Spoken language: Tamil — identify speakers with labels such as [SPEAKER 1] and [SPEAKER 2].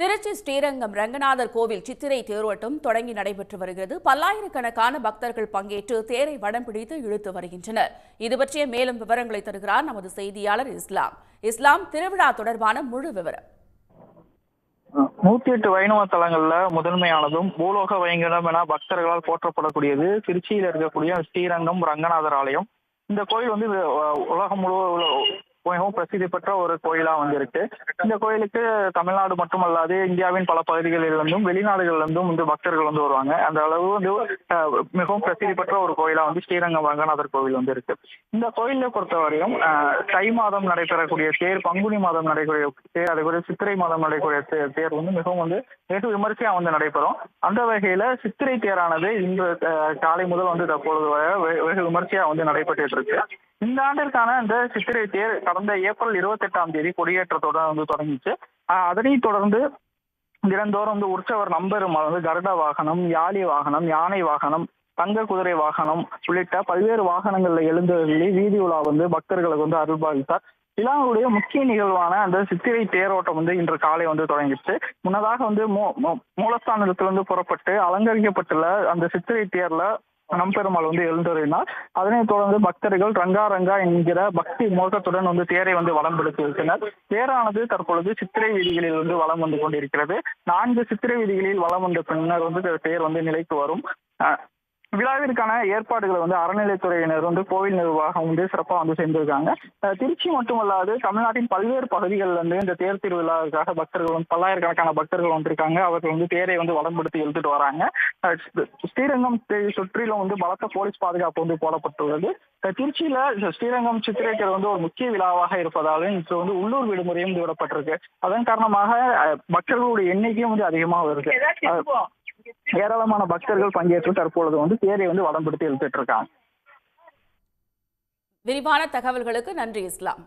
[SPEAKER 1] திருச்சி ஸ்ரீரங்கம் ரங்கநாதர் கோவில் சித்திரை தேரோட்டம் தொடங்கி நடைபெற்று வருகிறது. பல்லாயிரக்கணக்கான பக்தர்கள் பங்கேற்று தேரை வடம் பிடித்து இழுத்து வருகின்றனர். இது பற்றிய மேலும் விவரங்களை தருகிறார் நமது செய்தியாளர் இஸ்லாம். இஸ்லாம் திருவிழா தொடர்பான முழு விவரம்.
[SPEAKER 2] நூத்தி எட்டு வைணவ தலங்கள்ல முதன்மையானதும் பூலோக வைங்கடம் என பக்தர்களால் போற்றப்படக்கூடியது திருச்சியில் இருக்கக்கூடிய ஸ்ரீரங்கம் ரங்கநாதர் ஆலயம். இந்த கோயில் வந்து உலகம் முழுவதும் மிகவும் பிரசித்தி பெற்ற ஒரு கோயிலா வந்து இருக்கு இந்த கோயிலுக்கு தமிழ்நாடு மட்டுமல்லாது இந்தியாவின் பல பகுதிகளிலிருந்தும் வெளிநாடுகளிலிருந்தும் வந்து பக்தர்கள் வந்து வருவாங்க. அந்த அளவு வந்து மிகவும் பிரசித்தி பெற்ற ஒரு கோயிலா வந்து ஸ்ரீரங்கம் ரங்கநாதர் கோவில் வந்து இருக்கு இந்த கோயிலை பொறுத்தவரையும் தை மாதம் நடைபெறக்கூடிய தேர் பங்குனி மாதம் நடைபெறக்கூடிய தேர் அதே சித்திரை மாதம் நடைபெறக்கூடிய தேர் வந்து மிகவும் வந்து வெகு விமர்சையா வந்து நடைபெறும். அந்த வகையில சித்திரை தேரானது இன்று காலை முதல் வந்து தற்பொழுது வெகு விமர்சையா வந்து நடைபெற்று இருக்கு. இந்த ஆண்டிற்கான இந்த சித்திரை தேர் கடந்த ஏப்ரல் இருபத்தி எட்டாம் தேதி கொடியேற்றத்துடன் வந்து தொடங்கிச்சு. அஹ், அதனைத் தொடர்ந்து தினந்தோறும் வந்து உற்சவர் நம்பெருமாள் வந்து கருட வாகனம் யாழி வாகனம் யானை வாகனம் தங்க குதிரை வாகனம் உள்ளிட்ட பல்வேறு வாகனங்கள்ல எழுந்தவர்களே வீதி உலா வந்து பக்தர்களுக்கு வந்து அருள்பாலித்தார். விழாவுடைய முக்கிய நிகழ்வான அந்த சித்திரை தேரோட்டம் வந்து இன்று காலை வந்து தொடங்கிச்சு முன்னதாக வந்து மூ- மூலஸ்தானத்திலிருந்து புறப்பட்டு அலங்கரிக்கப்பட்டுள்ள அந்த சித்திரை தேர்ல நம்பெருமாள் வந்து எழுந்தருளினார். அதனைத் தொடர்ந்து பக்தர்கள் ரங்கா ரங்கா என்கிற பக்தி முழக்கத்துடன் வந்து தேரை வந்து வளம் பிடித்து தேரானது தற்பொழுது சித்திரை வீதிகளில் வந்து வலம் வந்து கொண்டிருக்கிறது. நான்கு சித்திரை வீதிகளில் வளம் வந்த பின்னர் வந்து தேர் வந்து நிலைக்கு வரும். விழாவிற்கான ஏற்பாடுகளை வந்து அறநிலைத்துறையினர் வந்து கோவில் நிர்வாகம் வந்து சிறப்பாக வந்து செஞ்சிருக்காங்க திருச்சி மட்டுமல்லாது தமிழ்நாட்டின் பல்வேறு பகுதிகளில் வந்து இந்த தேர் திருவிழாவுக்காக பக்தர்கள் வந்து பல்லாயிரக்கணக்கான பக்தர்கள் வந்திருக்காங்க. அவர்கள் வந்து தேரை வந்து வடம்படுத்தி இழுத்துட்டு வராங்க. ஸ்ரீரங்கம் சுற்றிலும் வந்து பலத்த போலீஸ் பாதுகாப்பு வந்து போடப்பட்டுள்ளது. திருச்சியில ஸ்ரீரங்கம் சித்திரை தேர் வந்து ஒரு முக்கிய விழாவாக இருப்பதாலும் இன்று வந்து உள்ளூர் விடுமுறையும் விடப்பட்டிருக்கு. அதன் காரணமாக பக்தர்களுடைய எண்ணிக்கையும் வந்து அதிகமாக வருது. ஏராளமான பக்தர்கள் பங்கேற்று தற்பொழுது வந்து தேரை வந்து வடம்படுத்தி இழுத்துட்டு இருக்காங்க.
[SPEAKER 1] விரிவான தகவல்களுக்கு நன்றி இஸ்லாம்.